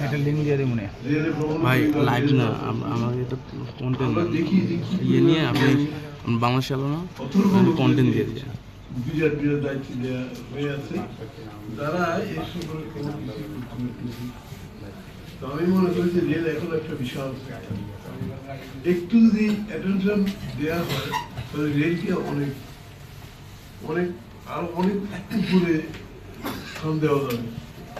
একটা লিঙ্ক দিয়ে ভ্রমণ ভাই লাইভ না আম- আমার এটা কন্টেন্ট দেখি। ইয়ে নিয়ে আপনি বাংলাদেশ আলো না কন্টেন্ট দিয়ে দিয়ে বিরাট বিরাট দায়িত্ব দেওয়া হয়ে আছে। তারা এই সম্পর্কে। তো আমি মনে করি যে রেল এখন একটা বিশাল একটু যদি অ্যাটেনশন দেওয়া হয় তাহলে রেলকে অনেক অনেক আরও অনেক উপরে স্থান দেওয়া যাবে।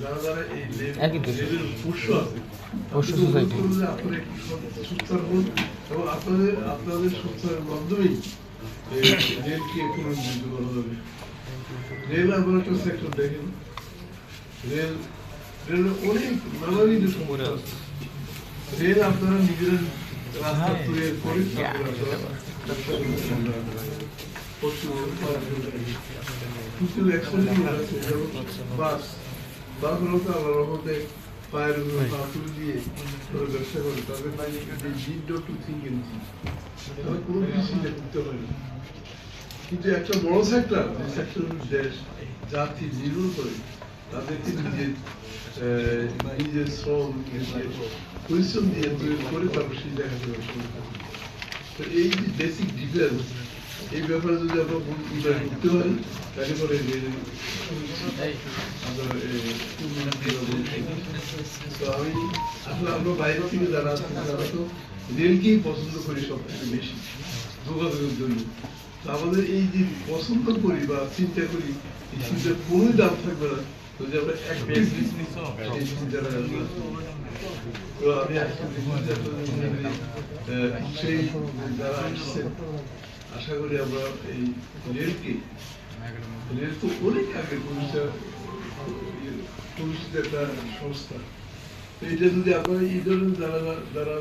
যারা যারা এই পোষ্য আছে পোষ্য আপনারা একটু সৎ- হন এবং আপনাদের আপনাদের সুস্থের মাধ্যমেই রেলকে পুনর্জীবিত করা যাবে। রেল এমন একটা সেক্টর দেখেন। রেল রেল অনেক নানাবিধ সমস্যা আছে। রেল আপনারা নিজেরা রাস্তা তৈরি করে। পশ্চিমবঙ্গ বাস তাদের কিন্তু একটা বড় সেক্টর দেশ, জাতি নির্ভর করে। তাদেরকে নিজের নিজের শ্রম নিজের পরিশ্রম দিয়ে করে তারপর সেই জায়গাতে ব্যবসা এই যে বেসিক ডিফারেন্স এই ব্যাপারে যদি আমরা উদয় করতে পারি তাহলে পরে। তো আমি আসলে আমরা বাইরে থেকে যারা আছি তারা তো রেলকেই পছন্দ করি সব থেকে বেশি যোগাযোগের জন্য তো আমাদের এই যে পছন্দ করি বা চিন্তা করি এই চিন্তার কোনোই দাম থাকবে না যদি আমরা চিন্তাটা আসবে। তো আমি আহ, সেই যারা আসছেন আশা করি আমরা এই রেলকে রেল তো অনেক আগে প্রতিষ্ঠা প্রতিষ্ঠিত একটা সংস্থা। এটা যদি আপনারা এই ধরনের যারা যারা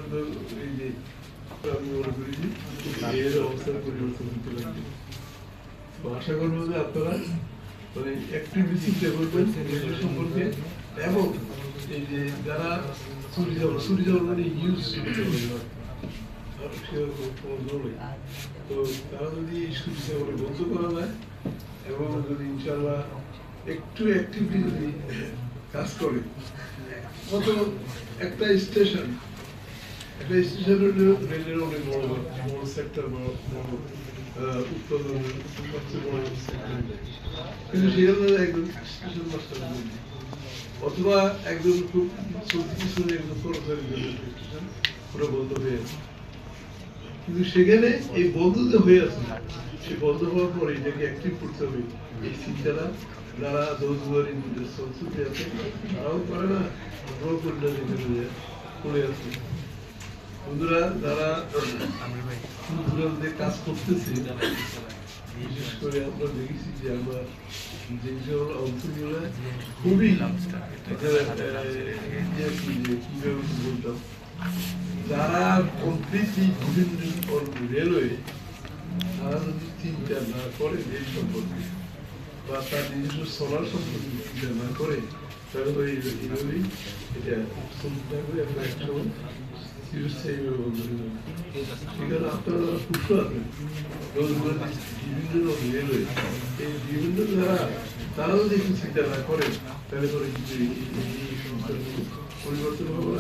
এই যে আমি মনে করি যে এর অবস্থার পরিবর্তন হতে লাগবে। আশা করব যে আপনারা মানে চিন্তা করবেন সম্পর্কে এবং এই যে যারা চুরি যাওয়ার চুরি যাওয়ার মানে ইউজ তো তারা যদি এই সুবিধা বন্ধ করা যায় এবং যদি ইনশাল্লাহ একটু অ্যাক্টিভলি যদি কাজ করে কত একটা স্টেশন একটা স্টেশন হলো রেলের অনেক বড় বড় সেক্টর বড় আহ, সবচেয়ে বড় সেক্টর কিন্তু সেখানে একজন স্টেশন মাস্টার অথবা একজন খুব চলতি শুনে একজন কর্মচারী স্টেশন বন্ধ হয়ে আছে কিন্তু সেখানে এই বন্ধ যে হয়ে আছে সে বন্ধ হওয়ার পরে এটাকে অ্যাক্টিভ করতে হবে এই চিন্তাটা যারা দোষগুলোর সংস্কৃতি আছে তারাও করে না আমরাও করি না যেখানে করে আছে বন্ধুরা যারা দূরান্তে কাজ করতেছে বিশেষ করে আমরা দেখেছি যে আমরা যে সকল অঞ্চলগুলো খুবই ইয়ে কীভাবে বলতাম যারা কমপ্লিটলি বিভিন্ন রেলওয়ে তারা যদি চিন্তা না করে রেল সম্পর্কে বা তার নিজস্ব সোলার সম্পর্কে চিন্তা না করে তাহলে ওই এটা থাকবে এবং একটা হয়ে বিভিন্ন রেলওয়ে এই বিভিন্ন যারা তারা যদি চিন্তা না করেন তাহলে এই সংস্থাগুলো পরিবর্তন হবে